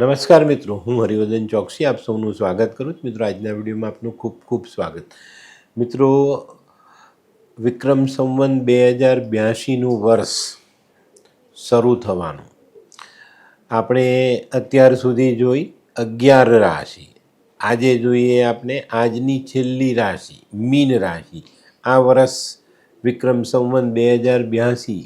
નમસ્કાર મિત્રો, હું હરિવર્ધન ચોકસી, આપ સૌનું સ્વાગત કરું છું. મિત્રો, આજના વિડીયોમાં આપનું ખૂબ ખૂબ સ્વાગત. મિત્રો, વિક્રમ સંવંત બે હજાર બ્યાસીનું વર્ષ શરૂ થવાનું. આપણે અત્યાર સુધી જોઈ અગિયાર રાશિ. આજે જોઈએ આપણે આજની છેલ્લી રાશિ, મીન રાશિ. આ વર્ષ વિક્રમ સંવંત બે હજાર બ્યાસી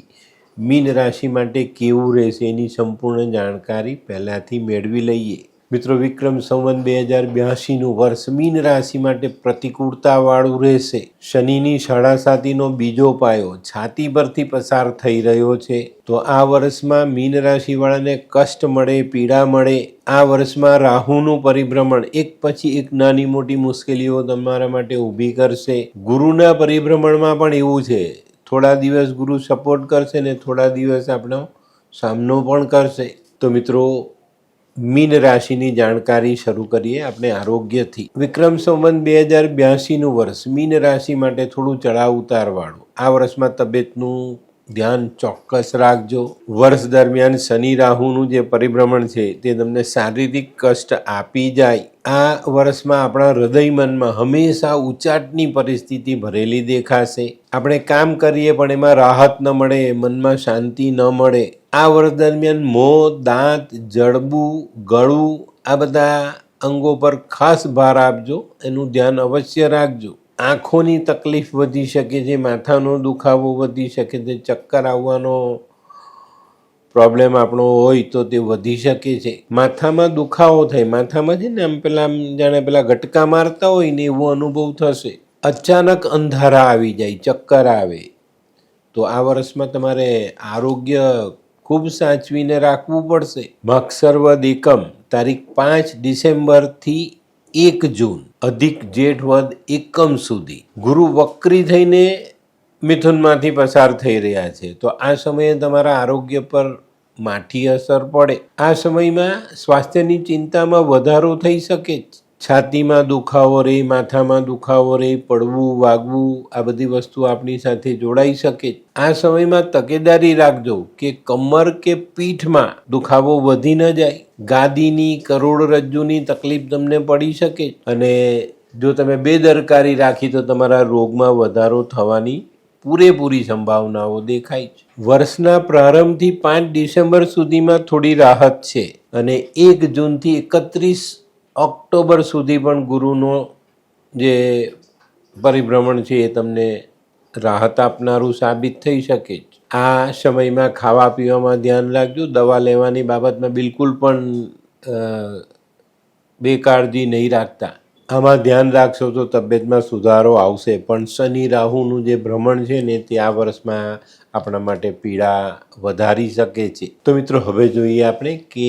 મીન રાશિ માટે કેવું રહેશે એની સંપૂર્ણ જાણકારી પહેલાંથી મેળવી લઈએ. મિત્રો, વિક્રમ સંવન બે હજાર બ્યાસીનું વર્ષ મીન રાશિ માટે પ્રતિકૂળતાવાળું રહેશે. શનિની સાડાસાતીનો બીજો પાયો છાતી પરથી પસાર થઈ રહ્યો છે. તો આ વર્ષમાં મીન રાશિવાળાને કષ્ટ મળે, પીડા મળે. આ વર્ષમાં રાહુનું પરિભ્રમણ એક પછી એક નાની મોટી મુશ્કેલીઓ તમારા માટે ઊભી કરશે. ગુરુના પરિભ્રમણમાં પણ એવું છે. થોડા દિવસ ગુરુ સપોર્ટ કરશે ને થોડા દિવસ આપણો સામનો પણ કરશે. તો મિત્રો, મીન રાશિની જાણકારી શરૂ કરીએ આપણે આરોગ્યથી. વિક્રમ સંવંત બે હજાર બ્યાસીનું વર્ષ. મીન રાશિ માટે થોડું ચડાવ ઉતારવાળું. આ વર્ષમાં તબિયતનું ધ્યાન ચોક્કસ રાખજો. વર્ષ દરમિયાન શનિ રાહુનું જે પરિભ્રમણ છે, તે તમને શારીરિક કષ્ટ આપી જાય. આ વર્ષમાં આપણા હૃદય મનમાં હંમેશા ઉચાટની પરિસ્થિતિ ભરેલી દેખાશે. આપણે કામ કરીએ પણ એમાં રાહત ન મળે, મનમાં શાંતિ ન મળે. આ વર્ષ દરમિયાન મોં, દાંત, જડબું, ગળું આ બધા અંગો પર ખાસ ભાર આપજો. એનું ધ્યાન અવશ્ય રાખજો. આંખોની તકલીફ વધી શકે છે, માથાનો દુખાવો વધી શકે છે, ચક્કર આવવાનો પ્રોબ્લેમ આપણો હોય તો તે વધી શકે છે. માથામાં દુખાવો થાય, માથામાં છે ને આમ પેલા જાણે પેલા ગટકા મારતા હોય ને એવો અનુભવ થશે. અચાનક અંધારા આવી જાય, ચક્કર આવે. તો આ વર્ષમાં તમારે આરોગ્ય ખૂબ સાચવીને રાખવું પડશે. મક્ષરવદ એકમ, તારીખ પાંચ ડિસેમ્બરથી એક જૂન. અધિક જેઠ વદ એકમ સુધી. ગુરુ વક્રી થઈને મિથુનમાંથી પસાર થઈ રહ્યા છે. તો આ સમયે તમારા આરોગ્ય પર માઠી અસર પડે. આ સમયમાં સ્વાસ્થ્યની ચિંતામાં વધારો થઈ શકે છે છાતીમાં દુખાવો રહે માથામાં દુખાવો રહે પડવું, વાગવું, આ બધી વસ્તુ આપણી સાથે જોડાઈ શકે. આ સમયમાં તકેદારી રાખજો કે કમર કે પીઠમાં દુખાવો વધી ન જાય. ગાદીની કરોડરજ્જુની તકલીફ તમને પડી શકે. અને જો તમે બેદરકારી રાખી તો તમારા રોગમાં વધારો થવાની પૂરેપૂરી સંભાવનાઓ દેખાય છે. વર્ષના પ્રારંભથી પાંચ ડિસેમ્બર સુધીમાં થોડી રાહત છે અને એક જૂનથી એકત્રીસ ઓક્ટોબર સુધી પણ ગુરુનો જે પરિભ્રમણ છે એ તમને રાહત આપનારું સાબિત થઈ શકે આ સમયમાં ખાવા પીવામાં ધ્યાન રાખજો. દવા લેવાની બાબતમાં બિલકુલ પણ બેકાળજી નહીં રાખતા. આમાં ધ્યાન રાખશો તો તબિયતમાં સુધારો આવશે. પણ શનિ રાહુનું જે ભ્રમણ છે ને તે આ વર્ષમાં આપણા માટે પીડા વધારી શકે છે. તો મિત્રો, હવે જોઈએ આપણે કે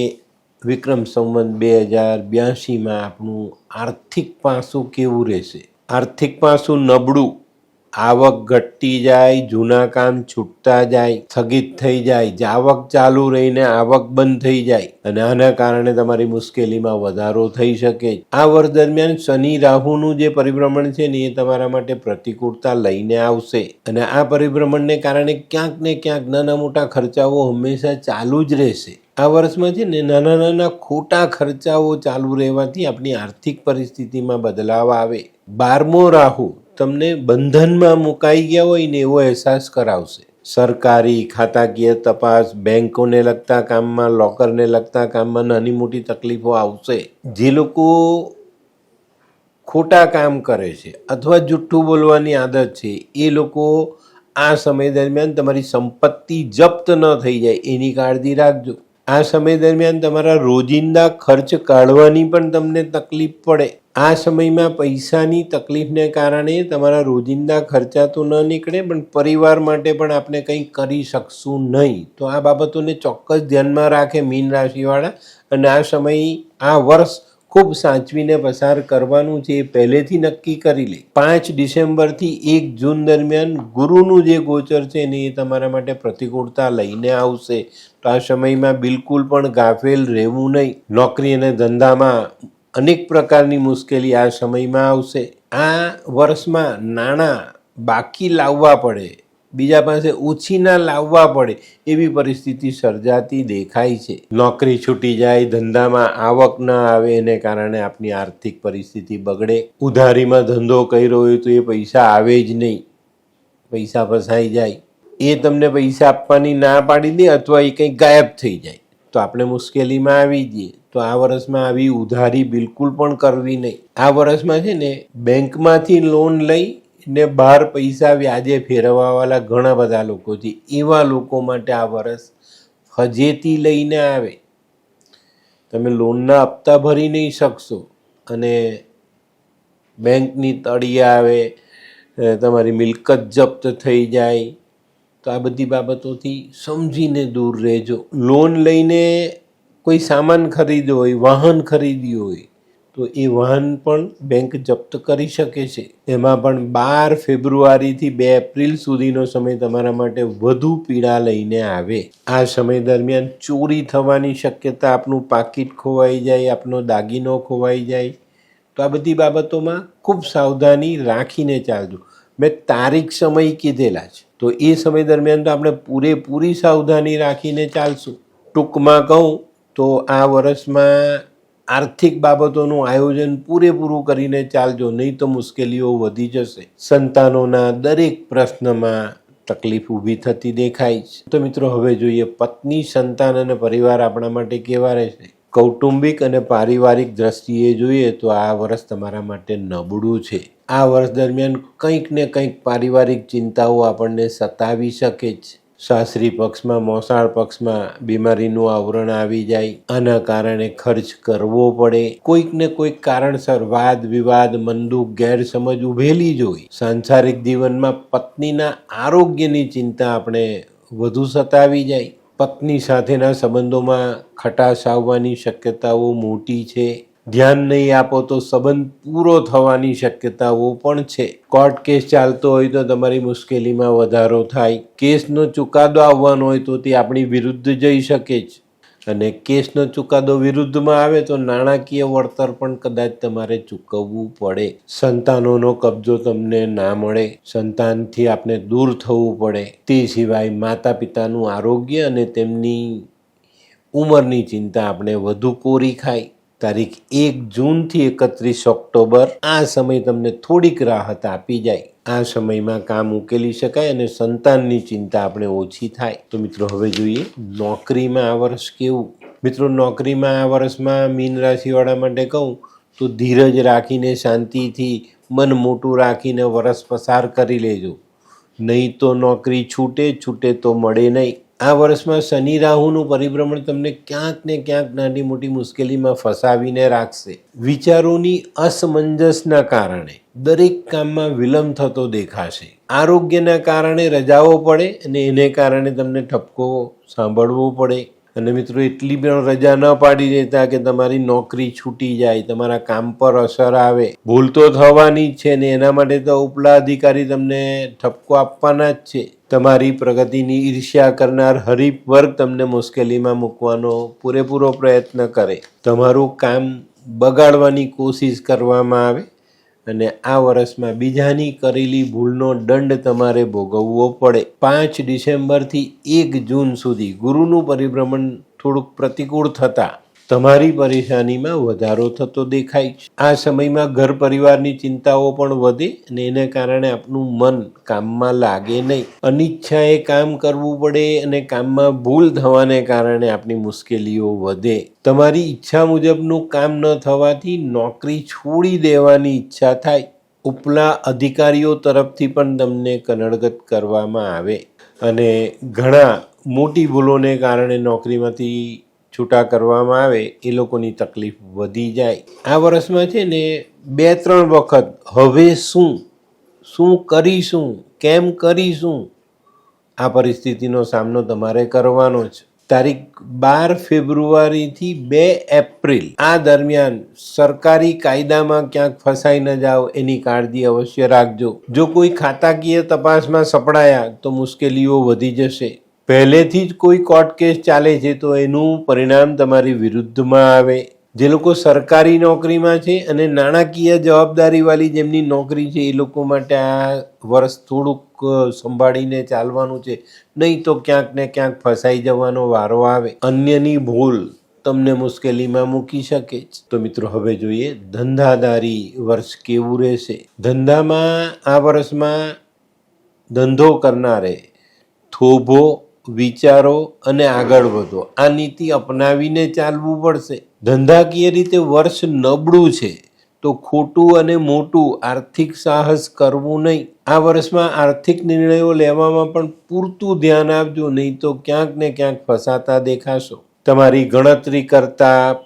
વિક્રમ સંવંત બે હજાર બ્યાસીમાં આપણું આર્થિક પાસું કેવું રહેશે? આર્થિક પાસું નબળું. આવક ઘટતી જાય, જૂના કામ છૂટતા જાય, સ્થગિત થઈ જાય. આવક ચાલુ રહીને આવક બંધ થઈ જાય અને આના કારણે તમારી મુશ્કેલીમાં વધારો થઈ શકે. આ વર્ષ દરમિયાન શનિ રાહુનું જે પરિભ્રમણ છે ને એ તમારા માટે પ્રતિકૂળતા લઈને આવશે. અને આ પરિભ્રમણને કારણે ક્યાંક ને ક્યાંક નાના મોટા ખર્ચાઓ હંમેશા ચાલુ જ રહેશે. આ વર્ષમાં છે ને નાના નાના ખોટા ખર્ચાઓ ચાલુ રહેવાથી આપણી આર્થિક પરિસ્થિતિમાં બદલાવ આવે. બારમો રાહુ તમને બંધનમાં મુકાઈ ગયા હોય ને એવો અહેસાસ કરાવશે. સરકારી ખાતાકીય તપાસ, બેંકોને લગતા કામમાં, લોકરને લગતા કામમાં નાની મોટી તકલીફો આવશે. જે લોકો ખોટા કામ કરે છે અથવા જુઠ્ઠું બોલવાની આદત છે, એ લોકો આ સમય દરમિયાન તમારી સંપત્તિ જપ્ત ન થઈ જાય એની કાળજી રાખજો. આ સમય દરમિયાન તમારા રોજિંદા ખર્ચ કાઢવાની પણ તમને તકલીફ પડે. આ સમયમાં પૈસાની તકલીફને કારણે તમારા રોજિંદા ખર્ચા તો ન નીકળે, પણ પરિવાર માટે પણ આપણે કંઈ કરી શકશું નહીં. તો આ બાબતોને ચોક્કસ ધ્યાનમાં રાખે મીન રાશિવાળા. અને આ સમય, આ વર્ષ ખૂબ સાચવીને પસાર કરવાનું છે એ પહેલેથી નક્કી કરી લે. પાંચ ડિસેમ્બરથી એક જૂન દરમિયાન ગુરુનું જે ગોચર છે ને એ તમારા માટે પ્રતિકૂળતા લઈને આવશે. તો આ સમયમાં બિલકુલ પણ ગાફેલ રહેવું નહીં. નોકરી અને ધંધામાં અનેક પ્રકારની મુશ્કેલી આ સમયમાં આવશે. આ વર્ષમાં નાણાં બાકી લાવવા પડે. બીજા પાસે ઓછી ના લાવવા પડે એવી પરિસ્થિતિ સર્જાતી દેખાય છે. નોકરી છૂટી જાય, ધંધામાં આવક ના આવે એને કારણે આપની આર્થિક પરિસ્થિતિ બગડે. ઉધારીમાં ધંધો કર્યો હોય તો એ પૈસા આવે જ નહીં. પૈસા ફસાઈ જાય. એ તમને પૈસા આપવાની ના પાડી દે અથવા એ કંઈક ગાયબ થઈ જાય. તો આપણે મુશ્કેલીમાં આવી જઈએ. તો આ વર્ષમાં આવી ઉધારી બિલકુલ પણ કરવી નહીં. આ વર્ષમાં છે ને, બેંકમાંથી લોન લઈ ને બહાર પૈસા વ્યાજે ફેરવવાવાળા ઘણા બધા લોકો છે. એવા લોકો માટે આ વર્ષ ફજેતી લઈને આવે. તમે લોનના હપ્તા ભરી નહીં શકશો અને બેંકની તળી આવે તમારી મિલકત જપ્ત થઈ જાય. તો આ બધી બાબતોથી સમજીને દૂર રહેજો. લોન લઈને કોઈ સામાન ખરીદ્યો હોય, વાહન ખરીદ્યું હોય તો એ વાહન પણ બેંક જપ્ત કરી શકે છે. એમાં પણ બાર ફેબ્રુઆરીથી બે એપ્રિલ સુધીનો સમય તમારા માટે વધુ પીડા લઈને આવે. આ સમય દરમિયાન ચોરી થવાની શક્યતા આપનું પાકીટ ખોવાઈ જાય, આપનો દાગીનો ખોવાઈ જાય. તો આ બધી બાબતોમાં ખૂબ સાવધાની રાખીને ચાલજો. મેં તારીખ, સમય કીધેલા છે. તો એ સમય દરમિયાન તો આપણે પૂરેપૂરી સાવધાની રાખીને ચાલશું. ટૂંકમાં કહું તો આ વર્ષમાં આર્થિક બાબતોનું આયોજન પૂરેપૂરું કરીને ચાલજો, નહીં તો મુશ્કેલીઓ વધી જશે. સંતાનોના દરેક પ્રશ્નમાં તકલીફ ઊભી થતી દેખાય છે. તો મિત્રો, હવે જોઈએ પત્ની, સંતાન અને પરિવાર આપણા માટે કેવા રહેશે? કૌટુંબિક અને પારિવારિક દ્રષ્ટિએ જોઈએ તો આ વર્ષ તમારા માટે નબળું છે. આ વર્ષ દરમિયાન કંઈક ને કંઈક પારિવારિક ચિંતાઓ આપણને સતાવી શકે છે. સાસરી પક્ષમાં, મોસાળ પક્ષમાં બીમારીનું આવરણ આવી જાય. આના કારણે ખર્ચ કરવો પડે. કોઈક ને કોઈક કારણસર વાદ વિવાદ, મંદુક, ગેરસમજ ઉભેલી જ હોય. સાંસારિક જીવનમાં પત્નીના આરોગ્યની ચિંતા આપણે વધુ સતાવી જાય. પત્ની સાથેના સંબંધોમાં ખટાશ આવવાની શક્યતાઓ મોટી છે. ધ્યાન નહીં આપો તો સંબંધ પૂરો થવાની શક્યતાઓ પણ છે. કોર્ટ કેસ ચાલતો હોય તો તમારી મુશ્કેલીમાં વધારો થાય. કેસનો ચુકાદો આવવાનો હોય તો તે આપણી વિરુદ્ધ જઈ શકે છે અને કેસનો ચુકાદો વિરુદ્ધમાં આવે તો નાણાકીય વળતર પણ કદાચ તમારે ચૂકવવું પડે. સંતાનોનો કબજો તમને ના મળે. સંતાનથી આપણે દૂર થવું પડે. તે સિવાય માતા પિતાનું આરોગ્ય અને તેમની ઉંમરની ચિંતા આપણે વધુ કોરી ખાય. તારીખ એક જૂનથી એકત્રીસ ઓક્ટોબર. આ સમય તમને થોડીક રાહત આપી જાય. આ સમયમાં કામ ઉકેલી શકાય અને સંતાનની ચિંતા આપણે ઓછી થાય. તો મિત્રો, હવે જોઈએ નોકરીમાં આ વર્ષ કેવું? મિત્રો, નોકરીમાં આ વર્ષમાં મીન રાશિવાળા માટે કહું તો ધીરજ રાખીને શાંતિથી મન મોટું રાખીને વરસ પસાર કરી લેજો. નહીં તો નોકરી છૂટે છૂટે તો મળે નહીં. આ વર્ષમાં શનિ રાહુનું પરિભ્રમણ તમને ક્યાંક ને ક્યાંક નાની મોટી મુશ્કેલીમાં ફસાવીને રાખશે. વિચારોની અસમંજસના કારણે દરેક કામમાં વિલંબ થતો દેખાશે. આરોગ્યના કારણે રજાઓ પડે અને એને કારણે તમને ઠપકો સાંભળવો પડે. અને મિત્રો, એટલી પણ રજા ન પાડી દેતા કે તમારી નોકરી છૂટી જાય, તમારા કામ પર અસર આવે. ભૂલ તો થવાની જ છે ને એના માટે તો ઉપલા અધિકારી તમને ઠપકો આપવાના જ છે. તમારી પ્રગતિની ઈર્ષ્યા કરનાર હરીફ વર્ગ તમને મુશ્કેલીમાં મૂકવાનો પૂરેપૂરો પ્રયત્ન કરે. તમારું કામ બગાડવાની કોશિશ કરવામાં આવે અને આ વર્ષમાં બીજાની કરેલી ભૂલનો દંડ તમારે ભોગવવો પડે. પાંચ ડિસેમ્બરથી એક જૂન સુધી ગુરુનું પરિભ્રમણ થોડુંક પ્રતિકૂળ થતાં તમારી પરેશાનીમાં વધારો થતો દેખાય છે. આ સમયમાં ઘર પરિવારની ચિંતાઓ પણ વધે અને એને કારણે આપનું મન કામમાં લાગે નહીં. અનિચ્છાએ કામ કરવું પડે અને કામમાં ભૂલ થવાને કારણે આપની મુશ્કેલીઓ વધે. તમારી ઈચ્છા મુજબનું કામ ન થવાથી નોકરી છોડી દેવાની ઈચ્છા થાય. ઉપલા અધિકારીઓ તરફથી પણ તમને કનડગત કરવામાં આવે. અને ઘણા મોટી ભૂલોને કારણે નોકરીમાંથી છૂટા કરવામાં આવે, એ લોકોની તકલીફ વધી જાય. આ વર્ષમાં છે ને બે ત્રણ વખત હવે શું? શું કરીશું? કેમ કરીશું? આ પરિસ્થિતિનો સામનો તમારે કરવાનો છે. તારીખ બાર ફેબ્રુઆરીથી બે એપ્રિલ. આ દરમિયાન સરકારી કાયદામાં ક્યાંક ફસાઈ ન જાઓ, એની કાળજી અવશ્ય રાખજો. જો કોઈ ખાતાકીય તપાસમાં સપડાયા, તો મુશ્કેલીઓ વધી જશે. પહેલેથી જ કોઈ કોર્ટ કેસ ચાલે છે તો એનું પરિણામ તમારી વિરુદ્ધમાં આવે. જે લોકો સરકારી નોકરીમાં છે અને નાણાકીય જવાબદારીવાળી જેમની નોકરી છે એ લોકો માટે આ વર્ષ થોડુંક સંભાળીને ચાલવાનું છે. નહીં તો ક્યાંક ને ક્યાંક ફસાઈ જવાનો વારો આવે. અન્યની ભૂલ તમને મુશ્કેલીમાં મૂકી શકે છે તો મિત્રો, હવે જોઈએ ધંધાદારી વર્ષ કેવું રહેશે? ધંધામાં આ વર્ષમાં ધંધો કરનારે થોભો વિચારો અને આગળ વધો. આ નીતિ અપનાવીને ચાલવું પડશે. ધંધાકીય રીતે વર્ષ નબળું છે, તો ખોટું અને મોટું આર્થિક સાહસ કરવું નહીં. આ વર્ષમાં આર્થિક નિર્ણયો લેવામાં પણ પૂરતું ધ્યાન આપજો, નહીં તો ક્યાંક ને ક્યાંક ફસાતા દેખાશો. તમારી ગણતરી કરતા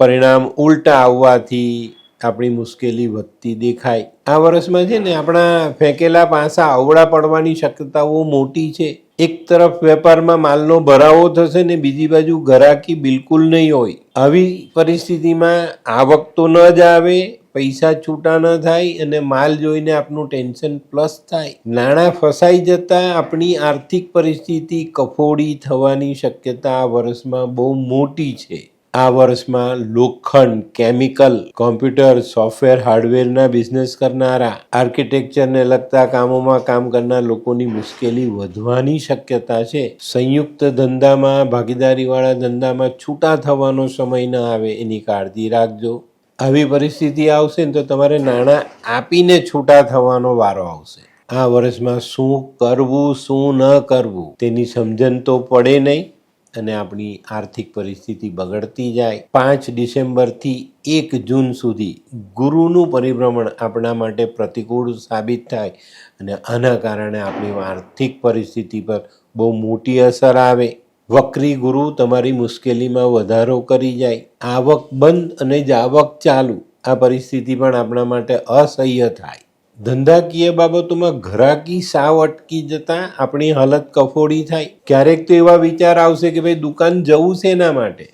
પરિણામ ઉલટા આવવાથી આપણી મુશ્કેલી વધતી દેખાય. આ વર્ષમાં છે ને આપણા ફેંકેલા પાસા અવળા પડવાની શક્યતાઓ મોટી છે. એક તરફ વેપારમાં માલનો ભરાવો થશે ને બીજી બાજુ ઘરાકી બિલકુલ નહીં હોય. આવી પરિસ્થિતિમાં આવક તો ન જ આવે, પૈસા છૂટા ન થાય અને માલ જોઈને આપનું ટેન્શન પ્લસ થાય. નાણાં ફસાઈ જતા આપણી આર્થિક પરિસ્થિતિ કફોડી થવાની શક્યતા આ વર્ષમાં બહુ મોટી છે. આ વર્ષમાં લોખંડ, કેમિકલ, કોમ્પ્યુટર, સોફ્ટવેર, હાર્ડવેરના બિઝનેસ કરનારા, આર્કિટેક્ચરને લગતા કામોમાં કામ કરનાર લોકોની મુશ્કેલી વધવાની શક્યતા છે. સંયુક્ત ધંધામાં, ભાગીદારીવાળા ધંધામાં છૂટા થવાનો સમય ન આવે, એની કાળજી રાખજો. આવી પરિસ્થિતિ આવશે ને તો તમારે નાણાં આપીને છૂટા થવાનો વારો આવશે. આ વર્ષમાં શું કરવું, શું ન કરવું, તેની સમજણ તો પડે નહીં. અને આપણી આર્થિક પરિસ્થિતિ બગડતી જાય. પાંચ ડિસેમ્બરથી એક જૂન સુધી ગુરુનું પરિભ્રમણ આપણા માટે પ્રતિકૂળ સાબિત થાય અને આના કારણે આપણી આર્થિક પરિસ્થિતિ પર બહુ મોટી અસર આવે. વક્રી ગુરુ તમારી મુશ્કેલીમાં વધારો કરી જાય. આવક બંધ અને જાવક ચાલુ આ પરિસ્થિતિ પણ આપણા માટે અસહ્ય થાય. ધંધાકીય બાબતોમાં ઘરાકી સાવ અટકી જતા આપણી હાલત કફોડી થાય. ક્યારેક તો એવા વિચાર આવશે કે ભાઈ દુકાન જવું છે એના માટે?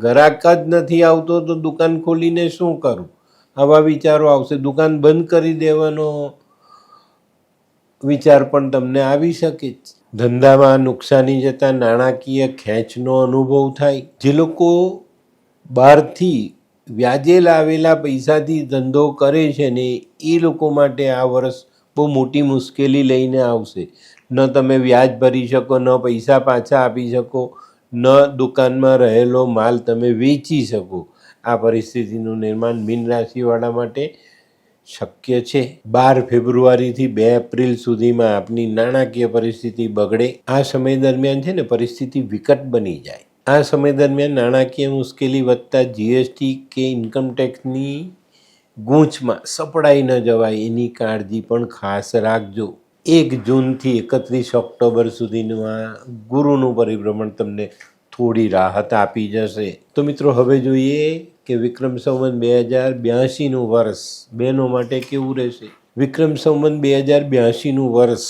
ગ્રાહક જ નથી આવતો તો દુકાન ખોલીને શું કરું? આવા વિચારો આવશે. દુકાન બંધ કરી દેવાનો વિચાર પણ તમને આવી શકે ધંધામાં નુકસાની જતાં નાણાકીય ખેંચનો અનુભવ થાય. જે લોકો બહારથી વ્યાજે લાવેલા પૈસાથી ધંધો કરે છે ને એ લોકો માટે આ વર્ષ બહુ મોટી મુશ્કેલી લઈને આવશે. ન તમે વ્યાજ ભરી શકો, ન પૈસા પાછા આપી શકો, ન દુકાનમાં રહેલો માલ તમે વેચી શકો. આ પરિસ્થિતિનું નિર્માણ મીન રાશિવાળા માટે શક્ય છે. બાર ફેબ્રુઆરીથી બે એપ્રિલ સુધીમાં આપની નાણાકીય પરિસ્થિતિ બગડે. આ સમય દરમિયાન છે ને પરિસ્થિતિ વિકટ બની જાય. આ સમય દરમિયાન નાણાકીય મુશ્કેલી વધતા જીએસટી કે ઇન્કમ ટેક્સની ગૂંચમાં સપડાઈ ન જવાય એની કાળજી પણ ખાસ રાખજો. એક જૂનથી એકત્રીસ ઓક્ટોબર સુધીનું આ ગુરુનું પરિભ્રમણ તમને થોડી રાહત આપી જશે. તો મિત્રો, હવે જોઈએ કે વિક્રમ સંવત બે હજાર બ્યાસીનું વર્ષ બહેનો માટે કેવું રહેશે? વિક્રમ સંવત બે હજાર બ્યાસીનું વર્ષ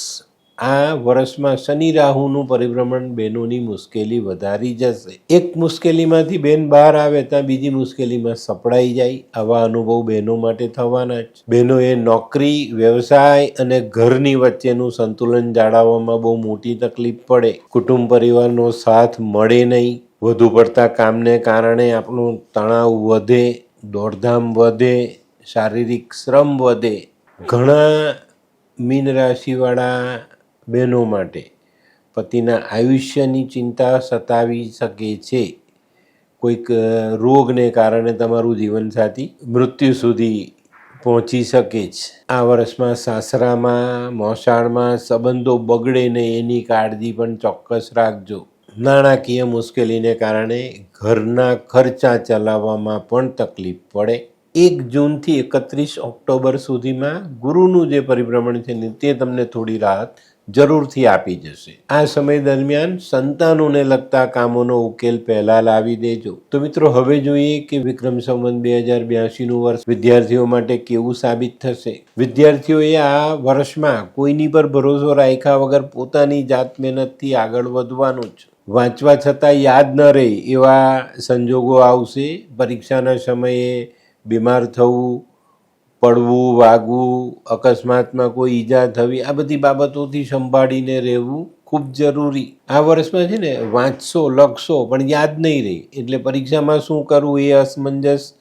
આ વર્ષમાં શનિ રાહુનું પરિભ્રમણ બહેનોની મુશ્કેલી વધારી જશે. એક મુશ્કેલીમાંથી બેન બહાર આવે ત્યાં બીજી મુશ્કેલીમાં સપડાઈ જાય. આવા અનુભવ બહેનો માટે થવાના જ. બહેનોએ નોકરી, વ્યવસાય અને ઘરની વચ્ચેનું સંતુલન જાળવવામાં બહુ મોટી તકલીફ પડે. કુટુંબ પરિવારનો સાથ મળે નહીં. વધુ પડતા કામને કારણે આપણું તણાવ વધે, દોડધામ વધે, શારીરિક શ્રમ વધે. ઘણા મીન રાશિવાળા બહેનો માટે. પતિના આયુષ્યની ચિંતા સતાવી શકે છે. કોઈક રોગને કારણે તમારું જીવનસાથી મૃત્યુ સુધી પહોંચી શકે છે. આ વર્ષમાં સાસરામાં, મોસાળમાં સંબંધો બગડે ને એની કાળજી પણ ચોક્કસ રાખજો. નાણાકીય મુશ્કેલીને કારણે ઘરના ખર્ચા ચલાવવામાં પણ તકલીફ પડે. એક જૂનથી એકત્રીસ ઓક્ટોબર સુધીમાં ગુરુનું જે પરિભ્રમણ છે તે તમને થોડી રાહત જરૂરથી આપી જશે. આ સમય દરમિયાન સંતાનોને લગતા કામોનો ઉકેલ પહેલા લાવી દેજો. તો મિત્રો, હવે જોઈએ કે વિક્રમ સંવત બે હજાર બ્યાસીનું વર્ષ વિદ્યાર્થીઓ માટે કેવું સાબિત થશે. વિદ્યાર્થીઓએ આ વર્ષમાં કોઈની પર ભરોસો રાખ્યા વગર પોતાની જાત મહેનતથી આગળ વધવાનું જ. વાંચવા છતાં યાદ ન રહે એવા સંજોગો આવશે. પરીક્ષાના સમયે બીમાર થવું પડવું, વાગવું, અકસ્માતમાં કોઈ ઈજા થવી, આ બધી બાબતોથી સંભાળીને રહેવું ખૂબ જરૂરી. આ વર્ષમાં છે ને વાંચશો, લખશો, પણ યાદ નહીં રહે. એટલે પરીક્ષામાં શું કરવું એ અસમંજસ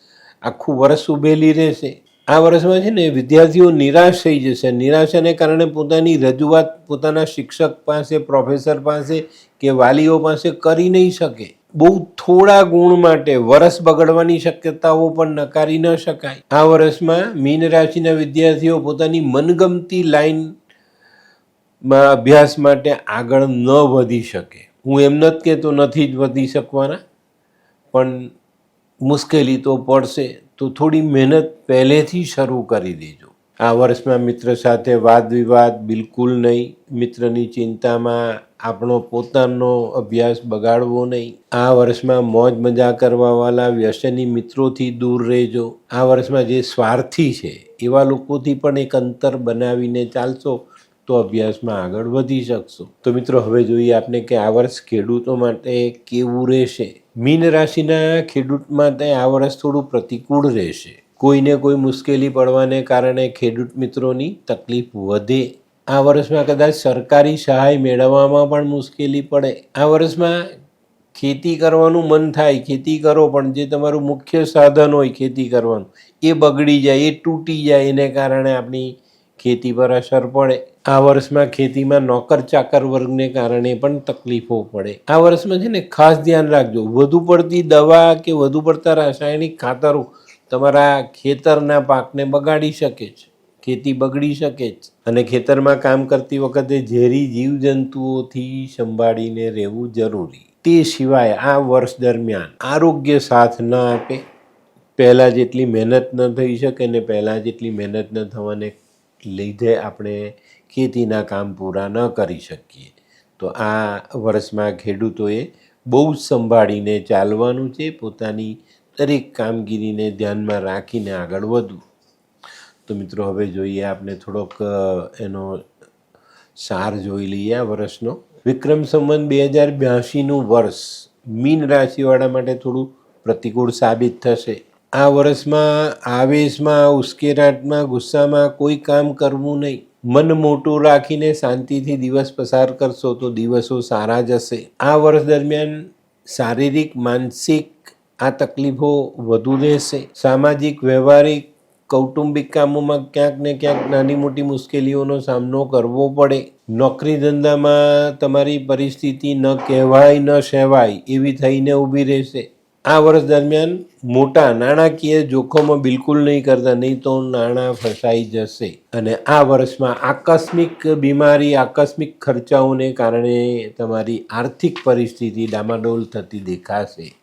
આખું વર્ષ ઉભેલી રહેશે. આ વર્ષમાં છે ને વિદ્યાર્થીઓ નિરાશ થઈ જશે. નિરાશાને કારણે પોતાની રજૂઆત પોતાના શિક્ષક પાસે, પ્રોફેસર પાસે કે વાલીઓ પાસે કરી નહીં શકે. બહુ થોડા ગુણ માટે વરસ બગડવાની શક્યતાઓ પણ નકારી ન શકાય. આ વર્ષમાં મીન રાશિના વિદ્યાર્થીઓ પોતાની મનગમતી લાઈનમાં અભ્યાસ માટે આગળ ન વધી શકે. હું એમ નથી કહેતો નથી જ વધી શકવાના, પણ મુશ્કેલી તો પડશે. તો થોડી મહેનત પહેલેથી શરૂ કરી દેજો. આ વર્ષમાં મિત્ર સાથે વાદ વિવાદ બિલકુલ નહીં. મિત્રની ચિંતામાં આપણો પોતાનો અભ્યાસ બગાડવો નહીં. આ વર્ષમાં મોજ મજા કરવાવાળા વ્યસની મિત્રોથી દૂર રહેજો. આ વર્ષમાં જે સ્વાર્થી છે, એવા લોકોથી પણ એક અંતર બનાવીને ચાલશો, તો અભ્યાસમાં આગળ વધી શકશો. તો મિત્રો, હવે જોઈએ આપણે કે આ વર્ષ ખેડૂતો માટે કેવું રહેશે? મીન રાશિના ખેડૂત માટે આ વર્ષ થોડું પ્રતિકૂળ રહેશે. કોઈને કોઈ મુશ્કેલી પડવાને કારણે ખેડૂત મિત્રોની તકલીફ વધે. આ વર્ષમાં કદાચ સરકારી સહાય મેળવવામાં પણ મુશ્કેલી પડે. આ વર્ષમાં ખેતી કરવાનું મન થાય, ખેતી કરો, પણ જે તમારું મુખ્ય સાધન હોય ખેતી કરવાનું, એ બગડી જાય, એ તૂટી જાય, એને કારણે આપણી ખેતી પર અસર પડે. આ વર્ષમાં ખેતીમાં નોકર ચાકર વર્ગને કારણે પણ તકલીફો પડે. આ વર્ષમાં છે ને ખાસ ધ્યાન રાખજો, વધુ પડતી દવા કે વધુ પડતા રાસાયણિક ખાતરો તમારા ખેતરના પાકને બગાડી શકે છે. ખેતી બગડી શકે જ. અને ખેતરમાં કામ કરતી વખતે ઝેરી જીવજંતુઓથી સંભાળીને રહેવું જરૂરી. તે સિવાય આ વર્ષ દરમિયાન આરોગ્ય સાથ ન આપે. પહેલાં જેટલી મહેનત ન થઈ શકે ને પહેલાં જેટલી મહેનત ન થવાને લીધે આપણે ખેતીના કામ પૂરા ન કરી શકીએ. તો આ વર્ષમાં ખેડૂતોએ બહુ જ સંભાળીને ચાલવાનું છે. પોતાની દરેક કામગીરીને ધ્યાનમાં રાખીને આગળ વધવું. તો મિત્રો, હવે જોઈએ આપણે થોડોક એનો સાર જોઈ લઈએ આ વર્ષનો. વિક્રમ સંવત બે હજાર બ્યાસીનું વર્ષ મીન રાશિવાળા માટે થોડું પ્રતિકૂળ સાબિત થશે. આ વર્ષમાં આવેશમાં, ઉશ્કેરાટમાં, ગુસ્સામાં કોઈ કામ કરવું નહીં. મન મોટું રાખીને શાંતિથી દિવસ પસાર કરશો તો દિવસો સારા જશે. આ વર્ષ દરમિયાન શારીરિક, માનસિક આ તકલીફો વધુ રહેશે. સામાજિક, વ્યવહારિક કૌટુંબિક કામોમાં ક્યાંક ને ક્યાંક નાની મોટી મુશ્કેલીઓનો સામનો કરવો પડે. નોકરી ધંધામાં તમારી પરિસ્થિતિ ન કહેવાય, ન સહેવાય એવી થઈને ઊભી રહેશે. આ વર્ષ દરમિયાન મોટા નાણાકીય જોખમો બિલકુલ નહીં કરતા, નહીં તો નાણાં ફસાઈ જશે. અને આ વર્ષમાં આકસ્મિક બીમારી, આકસ્મિક ખર્ચાઓને કારણે તમારી આર્થિક પરિસ્થિતિ ડામાડોલ થતી દેખાશે.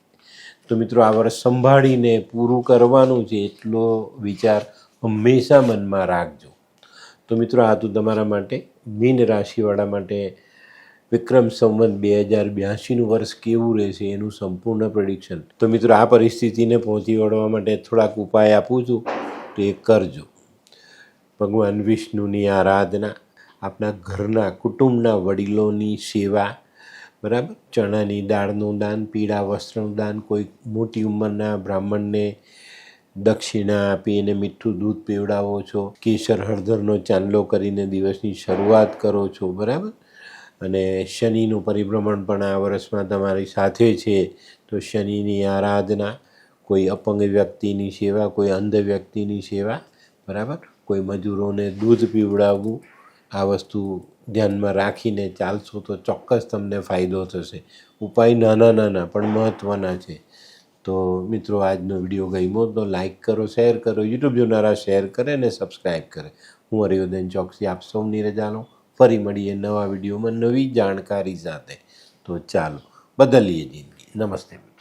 તો મિત્રો, આ વર્ષ સંભાળીને પૂરું કરવાનું છે એટલો વિચાર હંમેશા મનમાં રાખજો. તો મિત્રો, આ તો તમારા માટે મીન રાશિવાળા માટે વિક્રમ સંવત બે હજાર બ્યાસીનું વર્ષ કેવું રહેશે એનું સંપૂર્ણ પ્રિડિક્શન તો મિત્રો, આ પરિસ્થિતિને પહોંચી વળવા માટે થોડાક ઉપાય આપું છું, તો એ કરજો. ભગવાન વિષ્ણુની આરાધના આપણા ઘરના, કુટુંબના વડીલોની સેવા બરાબર? ચણાની દાળનું દાન, પીળા વસ્ત્રનું દાન, કોઈ મોટી ઉંમરના બ્રાહ્મણને દક્ષિણા આપી એને મીઠું દૂધ પીવડાવો છો, કેસર, હળદરનો ચાંદલો કરીને દિવસની શરૂઆત કરો છો, બરાબર? અને શનિનું પરિભ્રમણ પણ આ વર્ષમાં તમારી સાથે છે, તો શનિની આરાધના, કોઈ અપંગ વ્યક્તિની સેવા, કોઈ અંધ વ્યક્તિની સેવા, બરાબર? કોઈ મજૂરોને દૂધ પીવડાવવું, આ વસ્તુ ધ્યાનમાં રાખીને ચાલશો તો ચોક્કસ તમને ફાયદો થશે. ઉપાય નાના નાના પણ મહત્ત્વના છે. તો મિત્રો, આજનો વીડિયો ગમ્યો તો લાઇક કરો, શેર કરો, યુટ્યુબ જોનારા શેર કરે અને સબસ્ક્રાઈબ કરે. હું હરિવર્ધન ચોકસી, આપ સૌની રજા લઉં. ફરી મળીએ નવા વિડીયોમાં નવી જાણકારી સાથે. તો ચાલો, બદલીએ જિંદગી. નમસ્તે.